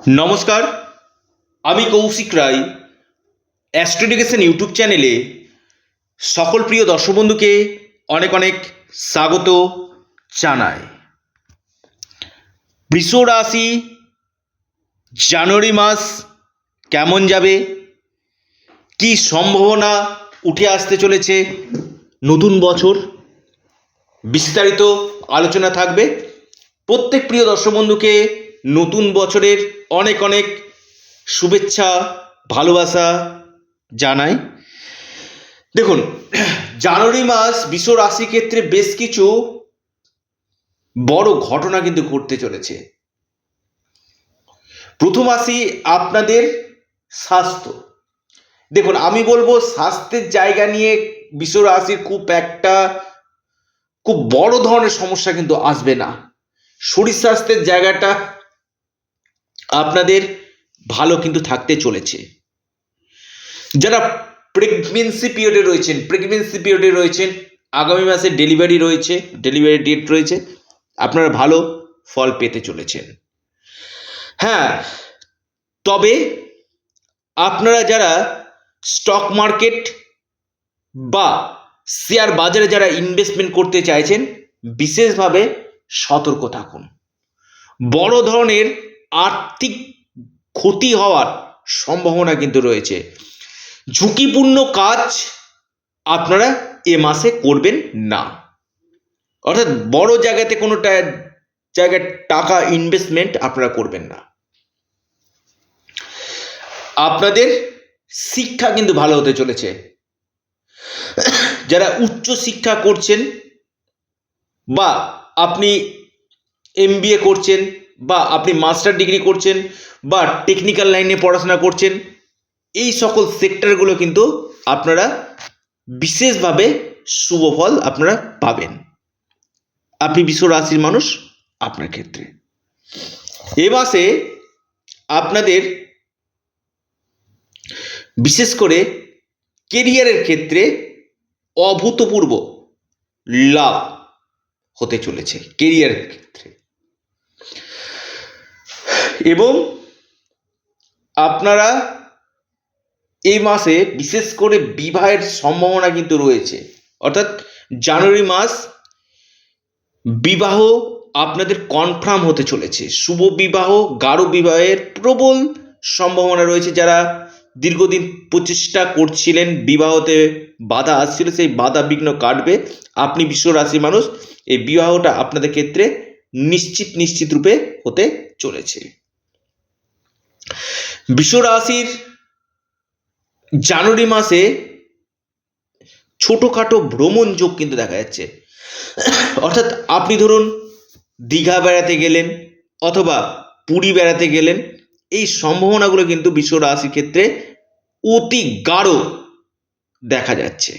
নমস্কার, আমি কৌশিক রায় অ্যাস্ট্রোডিকেশন ইউটিউব চ্যানেলে সকল প্রিয় দর্শক বন্ধুকে অনেক অনেক স্বাগত জানাই। বৃষ রাশি জানুয়ারি মাস কেমন যাবে? কি সম্ভাবনা উঠে আসতে চলেছে? নতুন বছর বিস্তারিত আলোচনা থাকবে। প্রত্যেক প্রিয় দর্শক বন্ধুকে নতুন বছরের অনেক অনেক শুভেচ্ছা, ভালোবাসা জানাই। দেখুন, জানুয়ারি মাস বিশ্ব রাশি ক্ষেত্রে বেশ কিছু বড় ঘটনা কিন্তু ঘটতে চলেছে। প্রথম আসি আপনাদের স্বাস্থ্য। দেখুন, আমি বলব স্বাস্থ্যের জায়গা নিয়ে বিশ্ব রাশির খুব একটা, খুব বড় ধরনের সমস্যা কিন্তু আসবে না। শরীর স্বাস্থ্যের জায়গাটা আপনাদের ভালো কিন্তু থাকতে চলেছে। যারা প্রেগনেন্সি পিরিয়ডে রয়েছেন প্রেগনেন্সি পিরিয়ডে রয়েছেন, আগামী মাসে ডেলিভারি রয়েছে ডেলিভারি ডেট রয়েছে, আপনারা ভালো ফল পেতে চলেছেন। হ্যাঁ তবে আপনারা যারা স্টক মার্কেট বা শেয়ার বাজারে যারা ইনভেস্টমেন্ট করতে চাইছেন, বিশেষভাবে সতর্ক থাকুন। বড় ধরনের আর্থিক ক্ষতি হওয়ার সম্ভাবনা কিন্তু রয়েছে। ঝুঁকিপূর্ণ কাজ আপনারা এ মাসে করবেন না। অর্থাৎ বড় জায়গাতে কোনো জায়গায় টাকা ইনভেস্টমেন্ট আপনারা করবেন না। আপনাদের শিক্ষা কিন্তু ভালো হতে চলেছে। যারা উচ্চ শিক্ষা করছেন বা আপনি এমবিএ করছেন বা আপনি মাস্টার ডিগ্রি করছেন বা টেকনিক্যাল লাইনে পড়াশোনা করছেন, এই সকল সেক্টরগুলো কিন্তু আপনারা বিশেষভাবে শুভ ফল আপনারা পাবেন। আপনি বিশ্ব রাশির মানুষ, আপনার ক্ষেত্রে। এ মাসে আপনাদের বিশেষ করে কেরিয়ারের ক্ষেত্রে অভূতপূর্ব লাভ হতে চলেছে। কেরিয়ারের ক্ষেত্রে। এবং আপনারা এই মাসে বিশেষ করে বিবাহের সম্ভাবনা কিন্তু রয়েছে। অর্থাৎ জানুয়ারি মাস বিবাহ আপনাদের কনফার্ম হতে চলেছে। শুভ বিবাহ, গাঢ় বিবাহের প্রবল সম্ভাবনা রয়েছে। যারা দীর্ঘদিন প্রচেষ্টা করছিলেন বিবাহতে বাধা আসছিল, সেই বাধা বিঘ্ন কাটবে। আপনি বিশ্ব রাশির মানুষ, এই বিবাহটা আপনাদের ক্ষেত্রে নিশ্চিত নিশ্চিত রূপে হতে চলেছে। বিশ্ব রাশির জানুয়ারি মাসে ছোটোখাটো ভ্রমণ যোগ কিন্তু দেখা যাচ্ছে। অর্থাৎ আপনি ধরুন দীঘা বেড়াতে গেলেন অথবা পুরী বেড়াতে গেলেন, এই সম্ভাবনাগুলো কিন্তু বিশ্ব রাশির ক্ষেত্রে অতি গাঢ় দেখা যাচ্ছে।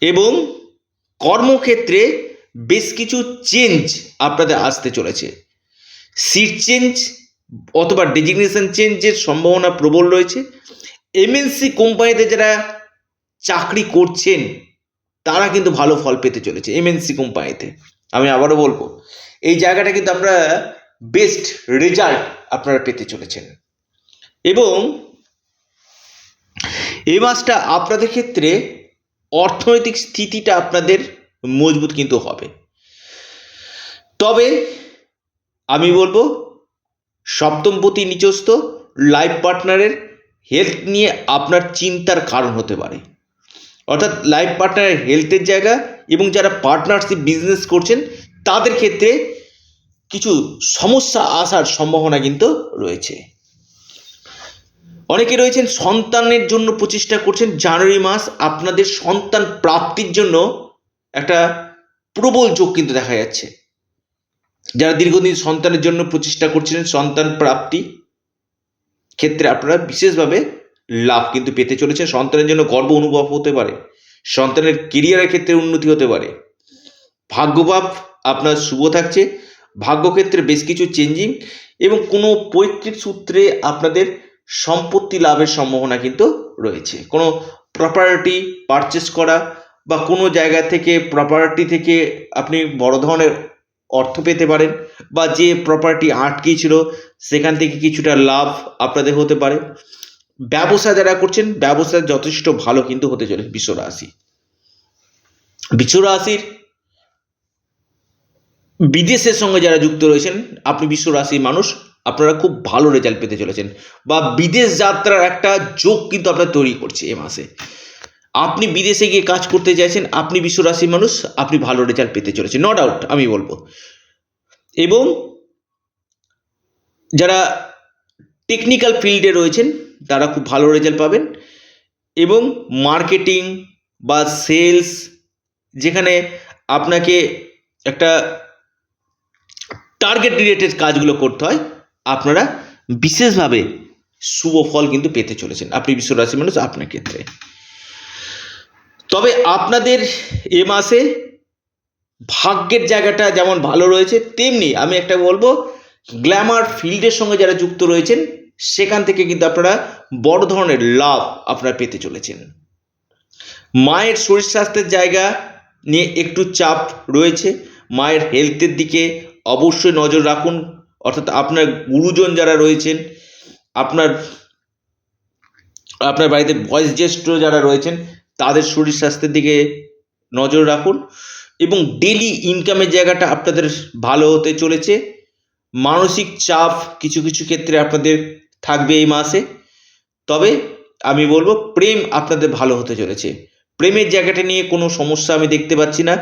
এবং কর্মক্ষেত্রে বেশ কিছু চেঞ্জ আপনাদের আসতে চলেছে। সিট চেঞ্জ অথবা ডেজিগনেশন চেঞ্জের সম্ভাবনা প্রবল রয়েছে। এমএনসি কোম্পানিতে যারা চাকরি করছেন, তারা কিন্তু ভালো ফল পেতে চলেছে এমএনসি কোম্পানিতে। আমি আবারও বলব, এই জায়গাটা কিন্তু আপনারা বেস্ট রেজাল্ট আপনারা পেতে চলেছেন। এবং এই মাসটা আপনাদের ক্ষেত্রে অর্থনৈতিক স্থিতিটা আপনাদের মজবুত কিন্তু হবে। তবে আমি বলব সপ্তমপতি নিচস্থ লাইফ পার্টনারের হেলথ নিয়ে আপনার চিন্তার কারণ হতে পারে। অর্থাৎ লাইফ পার্টনারের হেলথের জায়গা এবং যারা পার্টনারশিপ বিজনেস করছেন, তাদের ক্ষেত্রে কিছু সমস্যা আসার সম্ভাবনা কিন্তু রয়েছে। অনেকে রয়েছেন সন্তানের জন্য প্রচেষ্টা করছেন, জানুয়ারি মাস আপনাদের সন্তান প্রাপ্তির জন্য একটা প্রবল যোগ কিন্তু দেখা যাচ্ছে। যারা দীর্ঘদিন সন্তানের জন্য প্রচেষ্টা করছিলেন, সন্তান প্রাপ্তি ক্ষেত্রে আপনারা বিশেষভাবে লাভ কিন্তু পেতে চলেছেন। সন্তানের জন্য গর্ব অনুভব হতে পারে। সন্তানের কেরিয়ারের ক্ষেত্রে উন্নতি হতে পারে। ভাগ্যভাব আপনার শুভ থাকছে। ভাগ্যক্ষেত্রে বেশ কিছু চেঞ্জিং এবং কোনো পৈতৃক সূত্রে আপনাদের সম্পত্তি লাভের সম্ভাবনা কিন্তু রয়েছে। কোনো প্রপার্টি পারচেস করা বা কোনো জায়গা থেকে প্রপার্টি থেকে আপনি বড় ধরনের অর্থ পেতে পারেন বা যে প্রপার্টি আটকে সেখান থেকে কিছুটা লাভ আপনাদের হতে পারে। ব্যবসা যারা করছেন, ব্যবসা যথেষ্ট ভালো কিন্তু হতে চলেছে বিশ্ব রাশি। বিশ্ব বিদেশের সঙ্গে যারা যুক্ত রয়েছেন, আপনি বিশ্ব রাশির মানুষ, আপনারা খুব ভালো রেজাল্ট পেতে চলেছেন। বা বিদেশ যাত্রার একটা যোগ কিন্তু আপনার তৈরি করছে এ মাসে। আপনি বিদেশে গিয়ে কাজ করতে চাইছেন, আপনি বিশ্ব রাশির মানুষ, আপনি ভালো রেজাল্ট পেতে চলেছেন নো ডাউট আমি বলব। এবং যারা টেকনিক্যাল ফিল্ডে রয়েছেন, তারা খুব ভালো রেজাল্ট পাবেন এবং মার্কেটিং বা সেলস যেখানে আপনাকে একটা টার্গেট রিলেটেড কাজগুলো করতে হয়, আপনারা বিশেষভাবে শুভ ফল কিন্তু পেতে চলেছেন, আপনি বিশ্ব রাশির মানুষ, আপনার ক্ষেত্রে। তবে আপনাদের এ মাসে ভাগ্যের জায়গাটা যেমন ভালো রয়েছে, তেমনি আমি একটা বলব, গ্ল্যামার ফিল্ডের সঙ্গে যারা যুক্ত রয়েছেন, সেখান থেকে কিন্তু আপনারা বড় ধরনের লাভ আপনারা পেতে চলেছেন। মায়ের শরীর স্বাস্থ্যের জায়গা নিয়ে একটু চাপ রয়েছে। মায়ের হেলথের দিকে অবশ্যই নজর রাখুন। অর্থাৎ আপনার গুরুজন যারা রয়েছেন, আপনার আপনার বাড়িতে বয়োজ্যেষ্ঠ যারা রয়েছেন তাদের শরীর স্বাস্থ্যের দিকে নজর রাখুন এবং ডেলি ইনকামের জায়গাটা আপনাদের ভালো হতে চলেছে। মানসিক চাপ কিছু কিছু ক্ষেত্রে আপনাদের থাকবে এই মাসে। তবে আমি বলব, প্রেম আপনাদের ভালো হতে চলেছে। প্রেমের জায়গাটা নিয়ে কোনো সমস্যা আমি দেখতে পাচ্ছি না।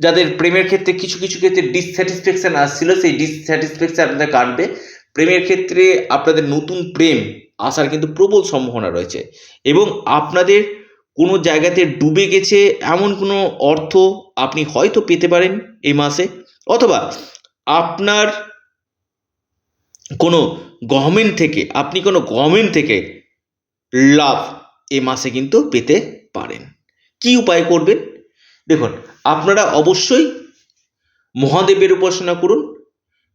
যাদের প্রেমের ক্ষেত্রে কিছু কিছু ক্ষেত্রে ডিসস্যাটিসফ্যাকশন আসছিল, সেই ডিসস্যাটিসফ্যাকশন আপনাদের কাটবে। প্রেমের ক্ষেত্রে আপনাদের নতুন প্রেম আসার কিন্তু প্রবল সম্ভাবনা রয়েছে এবং আপনাদের কোনো জায়গাতে ডুবে গেছে এমন কোনো অর্থ আপনি হয়তো পেতে পারেন এই মাসে, অথবা আপনার কোনো গভর্নমেন্ট থেকে, আপনি কোনো গভর্নমেন্ট থেকে লাভ এ মাসে কিন্তু পেতে পারেন। কি উপায় করবেন? দেখুন, আপনারা অবশ্যই মহাদেবের উপাসনা করুন,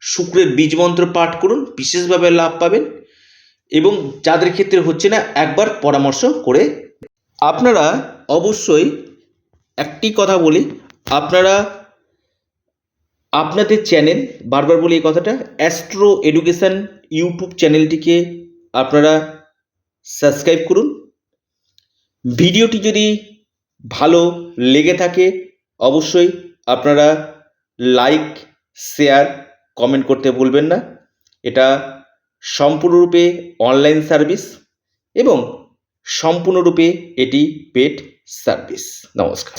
শুক্রের বীজ মন্ত্র পাঠ করুন, বিশেষভাবে লাভ পাবেন এবং যাদের ক্ষেত্রে হচ্ছে না, একবার পরামর্শ করে আপনারা অবশ্যই একটি কথা বলি। আপনারা আপনাদের চ্যানেল বারবার বলি এই কথাটা অ্যাস্ট্রো এডুকেশন ইউটিউব চ্যানেলটিকে আপনারা সাবস্ক্রাইব করুন। ভিডিওটি যদি ভালো লেগে থাকে, অবশ্যই আপনারা লাইক শেয়ার কমেন্ট করতে ভুলবেন না। এটা সম্পূর্ণরূপে অনলাইন সার্ভিস এবং সম্পূর্ণরূপে এটি পেট সার্ভিস। নমস্কার।